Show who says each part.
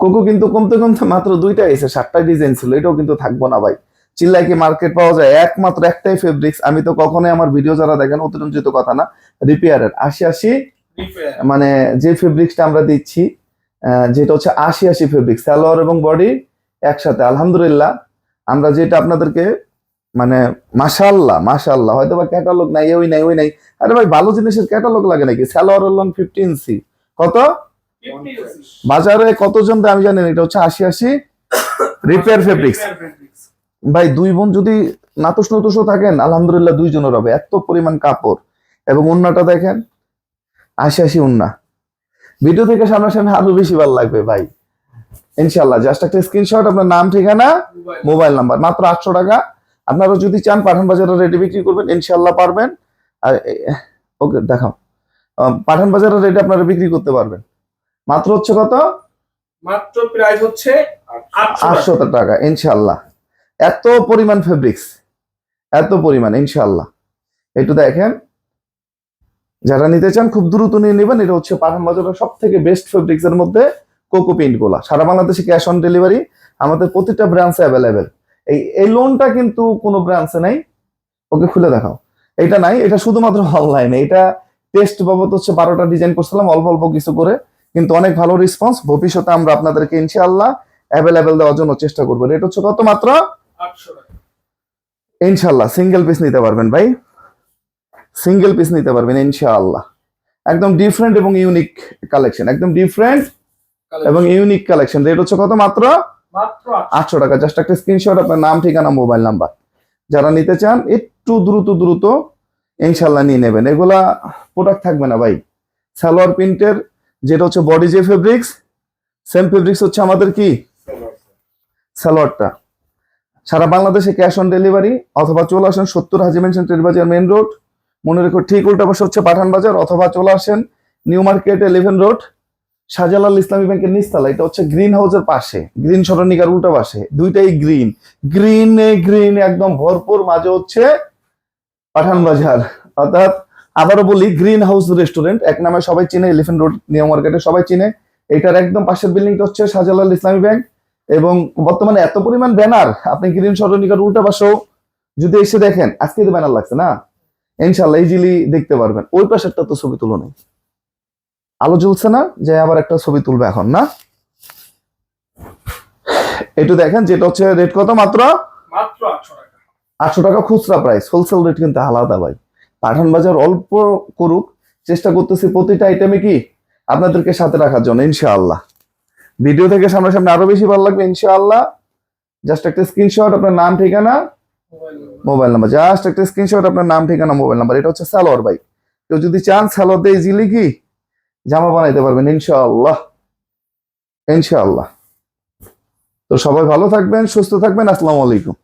Speaker 1: Cocoa কিন্তু কমতে কমতে মাত্র দুইটা এসে সাতটা ডিজাইন ছিল এটাও কিন্তু থাকব না ভাই। চিল্লাই কি মার্কেট পাওয়া যায়? একমাত্র একটাই ফেব্রিক্স আমি তো কখনোই আমার ভিডিও যারা দেখেন অতিরঞ্জিত কথা না রিপেয়ারের আশি আশি মানে যে ফেব্রিক্সটা আমরা দিচ্ছি যেটা হচ্ছে আশি আশি ফেব্রিক সালোয়ার এবং বডি একসাথে। আলহামদুলিল্লাহ আমরা যেটা আপনাদেরকে মানে মাশাল্লাহ মাশাল্লাহ হয়তো বা ক্যাটালগ নাই ওই নাই ওই নাই। আরে ভাই ভালো জিনিসের ক্যাটালগ লাগে নাকি? স্যালোয়ার লং ফিফটিন সি কত? বাজারে কতজন দেয় আমি জানি এটা হচ্ছে আশি আশি। রিপেয়ার ফেব্রিক্স ভাই দুই বোন যদি নাতুস নতুসও থাকেন আলহামদুলিল্লাহ দুইজনের হবে। এত পরিমাণ কাপড়। এবং উন্নাটা দেখেন আশি আশি উন্না। ভিডিও থেকে সামনাসামনি আরও বেশি ভালো লাগবে ভাই। ইনশাল্লাহ জাস্ট একটা স্ক্রিনশট আপনার নাম ঠিকানা মোবাইল নাম্বার মাত্র আটশো টাকা। আপনারা যদি চান পাঠান বাজারে রেডি বিক্রি করবেন ইনশাল্লাহ পারবেন। আর ওকে দেখাও। পাঠান বাজারে রেডি আপনারা বিক্রি করতে পারবেন। মাত্র হচ্ছে কত?
Speaker 2: মাত্র প্রাইস হচ্ছে আটশো
Speaker 1: টাকা। ইনশাল্লাহ এত পরিমাণ ফেব্রিক্স এত পরিমাণ ইনশাল্লাহ একটু দেখেন যারা নিতে চান খুব দ্রুত নিয়ে নেবেন। এটা হচ্ছে পাঠান বাজারের সব থেকে বেস্ট ফেব্রিক্স এর মধ্যে কোকো পেইন্টগুলা সারা বাংলাদেশে ক্যাশ অন ডেলিভারি আমাদের প্রতিটা ব্রাঞ্চে অ্যাভেলেবেল এই এই লোনটা কিন্তু কোনো ব্রাঞ্চে নাই। ওকে খুলে দেখাও। এটা নাই এটা শুধুমাত্র অনলাইনে এটা টেস্ট বাবদ হচ্ছে বারোটা ডিজাইন করছিলাম অল্প অল্প কিছু করে। কিন্তু অনেক ভালো রেসপন্স ভবিষ্যতে আমরা আপনাদেরকে ইনশাআল্লাহ অ্যাভেলেবেল দেওয়ার জন্য চেষ্টা করব। রেট হচ্ছে কত মাত্র? ইনশাল্লাহ সিঙ্গেল পিস নিতে পারবেন ভাই। সিঙ্গেল পিস নিতে পারবেন ইনশাআল্লাহ। একদম ডিফারেন্ট এবং ইউনিক কালেকশন একদম ডিফারেন্ট এবং ইউনিক কালেকশন রেট হচ্ছে কত মাত্র?
Speaker 2: আটশো।
Speaker 1: টাকা। জাস্ট একটা স্ক্রিনশট আপনার নাম ঠিকানা মোবাইল নাম্বার যারা নিতে চান একটু দ্রুত দ্রুত ইনশাল্লাহ নিয়ে নেবেন। এগুলা প্রোডাক্ট থাকবে না ভাই। সালোয়ার প্রিন্টের যেটা হচ্ছে বডি যে ফেব্রিক্স সেম ফেব্রিক্স হচ্ছে আমাদের কি? সালোয়ারটা। সারা বাংলাদেশে ক্যাশ অন ডেলিভারি অথবা চলে আসেন সত্তর হাজি মেনশন বাজার মেন রোড মনে রেখো ঠিক উল্টা পাশে হচ্ছে পাঠান বাজার অথবা চলে আসেন new market eleven road Shahjalal Islami ব্যাংকের নিচতলা, এটা হচ্ছে গ্রিন হাউসের পাশে। গ্রিন সরণিকার উল্টা পাশে। দুইটাই গ্রিন গ্রিনে গ্রিন একদম ভরপুর মাঝে হচ্ছে পাঠান বাজার। অর্থাৎ আবারও বলি গ্রিন হাউস রেস্টুরেন্ট এক নামে সবাই চিনে এলিফেন্ট রোড নিউ মার্কেটে সবাই চিনে। এটার একদম পাশের বিল্ডিংটা হচ্ছে শাহজালাল ইসলামী ব্যাংক এবং বর্তমানে এত পরিমাণ ব্যানার আপনি গ্রিন সরণিকার উল্টা পাশেও যদি এসে দেখেন আজকে তো ব্যানার লাগছে না? ইনশাল্লাহ ইজিলি দেখতে পারবেন। ওই পাশেরটা তো ছবি তুলো নেই। আলো জ্বলছে না যে আবার একটা ছবি তুলবে এখন না? একটু দেখেন যেটা হচ্ছে রেট কত মাত্র?
Speaker 2: মাত্র আটশো টাকা।
Speaker 1: আটশো টাকা খুচরা প্রাইস হোলসেল রেট কিন্তু আলাদা ভাই। পাঠান বাজার অল্প করুক, চেষ্টা করতেছি প্রতিটা আইটেমে কি আপনাদেরকে সাথে রাখার জন্য, ইনশাআল্লাহ। ভিডিও থেকে সামনাসামনি আরও বেশি ভালো লাগবে, ইনশাআল্লাহ। জাস্ট একটা স্ক্রিনশট আপনার নাম, ঠিকানা? মোবাইল নাম্বার জাস্ট একটা স্ক্রিনশট আপনার নাম, ঠিকানা মোবাইল নাম্বার এটা হচ্ছে সালোয়ার ভাই। কেউ যদি চান সালোয়ার দিয়ে ইজিলি কি, জামা বানাইতে পারবেন, ইনশাআল্লাহ। ইনশাআল্লাহ। তো সবাই ভালো থাকবেন, সুস্থ থাকবেন। আসসালামু আলাইকুম।